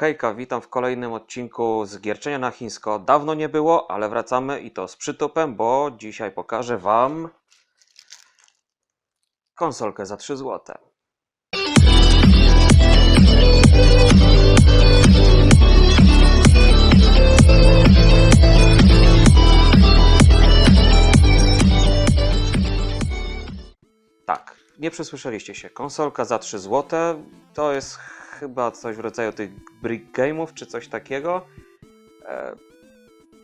Hejka, witam w kolejnym odcinku z Gierczenia na Chińsko. Dawno nie było, ale wracamy i to z przytupem, bo dzisiaj pokażę Wam konsolkę za 3 zł. Tak, nie przesłyszeliście się. Konsolka za 3 zł to jest chyba coś w rodzaju tych brick game'ów czy coś takiego. E,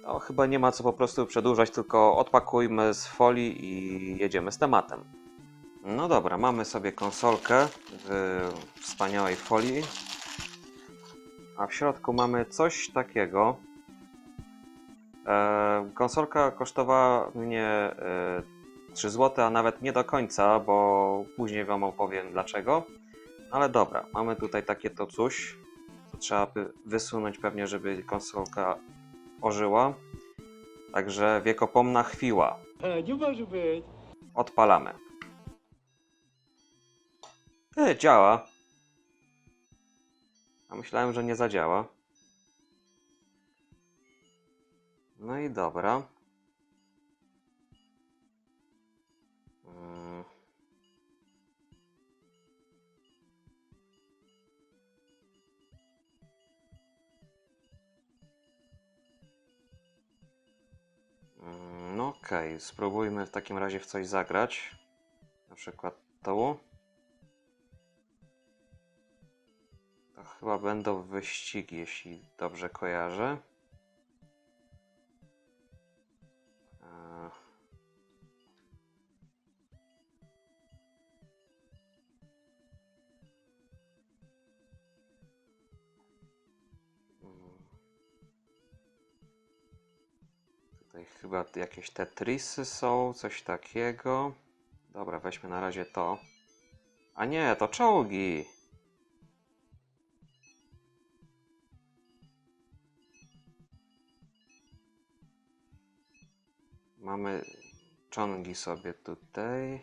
no, chyba nie ma co po prostu przedłużać, tylko odpakujmy z folii i jedziemy z tematem. No dobra, mamy sobie konsolkę w wspaniałej folii. A w środku mamy coś takiego. E, konsolka kosztowała mnie e, 3 zł, a nawet nie do końca, bo później Wam opowiem dlaczego. Ale dobra, mamy tutaj takie to coś, co trzeba by wysunąć pewnie, żeby konsolka ożyła. Także wiekopomna chwila. E, Nie może być. Odpalamy. Ty, działa. A myślałem, że nie zadziała. No i dobra. Okej, spróbujmy w takim razie w coś zagrać. Na przykład to. To chyba będą wyścigi, jeśli dobrze kojarzę. Tutaj chyba jakieś Tetrisy są, coś takiego. Dobra, weźmy na razie to. A nie, to czołgi! Mamy czongi sobie tutaj.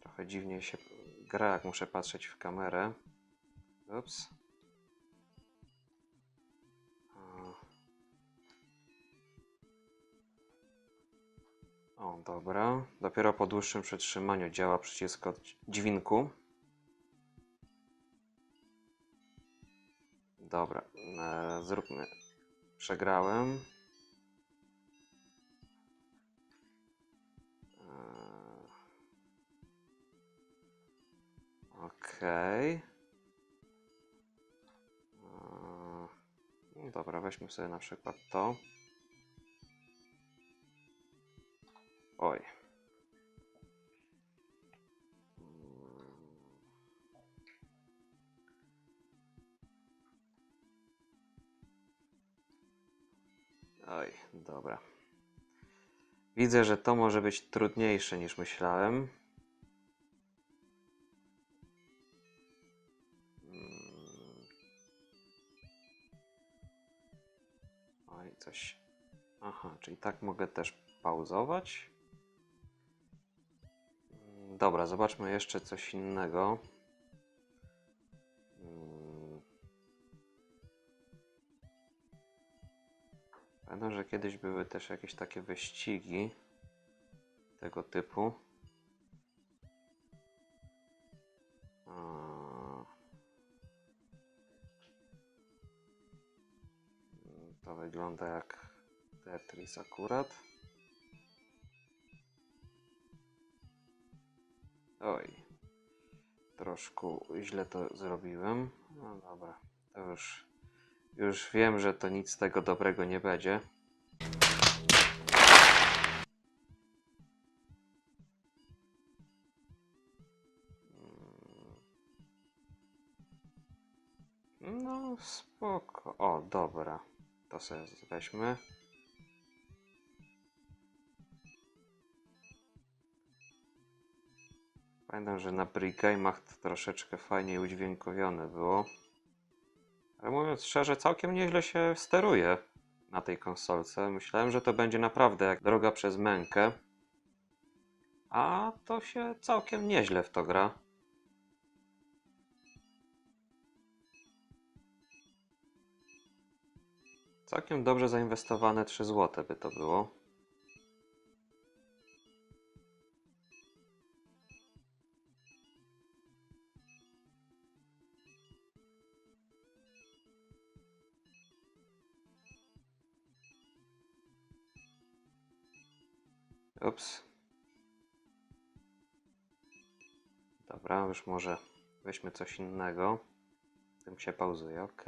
Trochę dziwnie się gra, jak muszę patrzeć w kamerę. Ups. Dobra. Dopiero po dłuższym przytrzymaniu działa przycisk od dźwinku. Dobra, e, zróbmy. Przegrałem. E, Okej. E, no Dobra, weźmy sobie na przykład to. Oj, dobra. Widzę, że to może być trudniejsze niż myślałem. Mm. Oj, coś. Aha, czyli tak mogę też pauzować. Mm, Dobra, zobaczmy jeszcze coś innego. Pamiętam, że kiedyś były też jakieś takie wyścigi tego typu. To wygląda jak Tetris akurat. Oj, troszkę źle to zrobiłem. No dobra, to już, już wiem, że to nic z tego dobrego nie będzie. No, spoko. O, dobra. To sobie weźmy. Pamiętam, że na pre-game'ach to troszeczkę fajniej udźwiękowione było. Ale mówiąc szczerze, całkiem nieźle się steruje na tej konsolce. Myślałem, że to będzie naprawdę jak droga przez mękę. A to się całkiem nieźle w to gra. Całkiem dobrze zainwestowane 3 zł by to było. Ups. Dobra, już może weźmy coś innego. Tym się pauzuje, ok.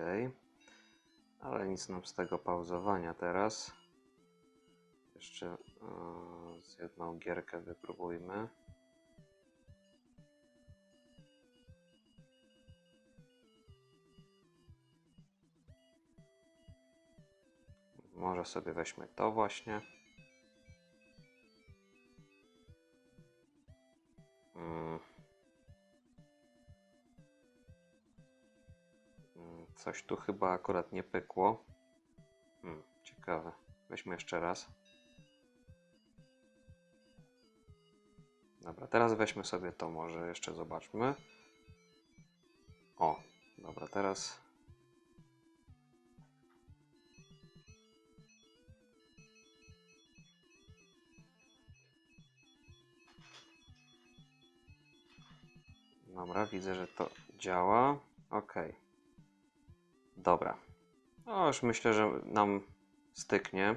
Ale nic nam z tego pauzowania teraz. Jeszcze e, z jedną gierkę wypróbujmy. Może sobie weźmy to właśnie. Coś tu chyba akurat nie pykło. Hmm, ciekawe. Weźmy jeszcze raz. Dobra, teraz weźmy sobie to może jeszcze zobaczmy. O, dobra, teraz. Dobra, widzę, że to działa. Ok. Dobra. No już myślę, że nam styknie.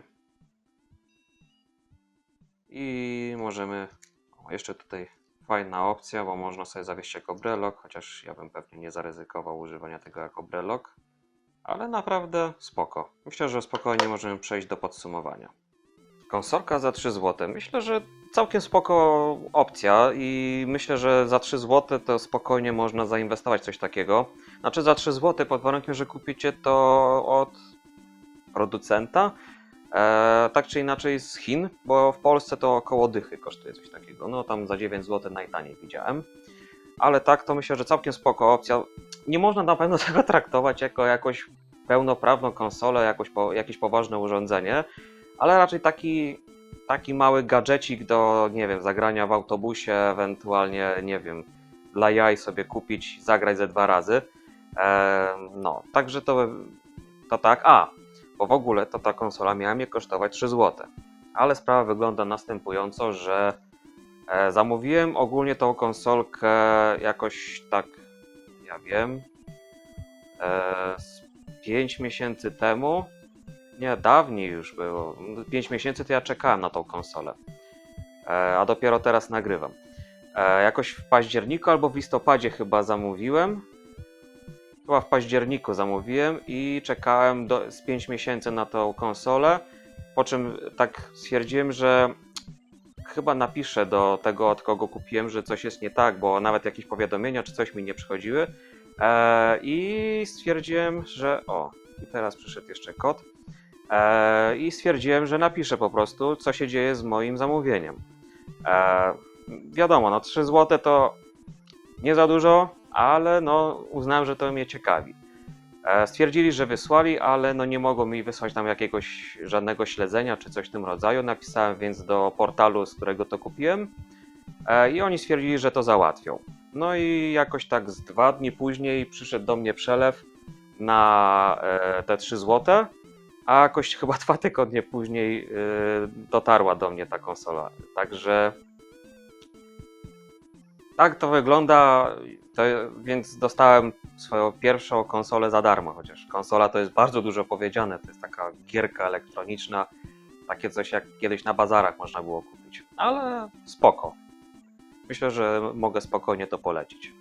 I możemy. O, jeszcze tutaj fajna opcja, bo można sobie zawieść jako brelok, chociaż ja bym pewnie nie zaryzykował używania tego jako brelok. Ale naprawdę spoko. Myślę, że spokojnie możemy przejść do podsumowania. Konsolka za 3 zł. Myślę, że całkiem spoko opcja i myślę, że za 3 zł to spokojnie można zainwestować coś takiego. Znaczy za 3 zł pod warunkiem, że kupicie to od producenta, e, tak czy inaczej z Chin, bo w Polsce to około dychy kosztuje coś takiego. No tam za 9 zł najtaniej widziałem. Ale tak to myślę, że całkiem spoko opcja. Nie można na pewno tego traktować jako jakąś pełnoprawną konsolę, jakoś po, jakieś poważne urządzenie, ale raczej taki, taki mały gadżecik do, nie wiem, zagrania w autobusie, ewentualnie, nie wiem, dla jaj sobie kupić, zagrać ze dwa razy. E, no, także to, to tak. A, bo w ogóle to ta konsola miała mnie kosztować 3 zł. Ale sprawa wygląda następująco, że e, zamówiłem ogólnie tą konsolkę jakoś tak, ja wiem, e, z 5 miesięcy temu. Nie, dawniej już było. 5 miesięcy to ja czekałem na tą konsolę. E, a dopiero teraz nagrywam. E, jakoś w październiku albo w listopadzie chyba zamówiłem. Chyba w październiku zamówiłem i czekałem do, z 5 miesięcy na tą konsolę. Po czym tak stwierdziłem, że chyba napiszę do tego, od kogo kupiłem, że coś jest nie tak, bo nawet jakieś powiadomienia czy coś mi nie przychodziły. E, I stwierdziłem, że. O, i teraz przyszedł jeszcze kod. E, I stwierdziłem, że napiszę po prostu, co się dzieje z moim zamówieniem. E, wiadomo, no 3 zł to nie za dużo, ale no uznałem, że to mnie ciekawi. E, stwierdzili, że wysłali, ale no nie mogą mi wysłać tam jakiegoś żadnego śledzenia czy coś w tym rodzaju. Napisałem więc do portalu, z którego to kupiłem i oni stwierdzili, że to załatwią. No i jakoś tak z dwa dni później przyszedł do mnie przelew na te 3 zł, a jakoś chyba dwa tygodnie później e, dotarła do mnie ta konsola. Także tak to wygląda, to, więc dostałem swoją pierwszą konsolę za darmo, chociaż konsola to jest bardzo dużo powiedziane, to jest taka gierka elektroniczna, takie coś jak kiedyś na bazarach można było kupić, ale spoko. Myślę, że mogę spokojnie to polecić.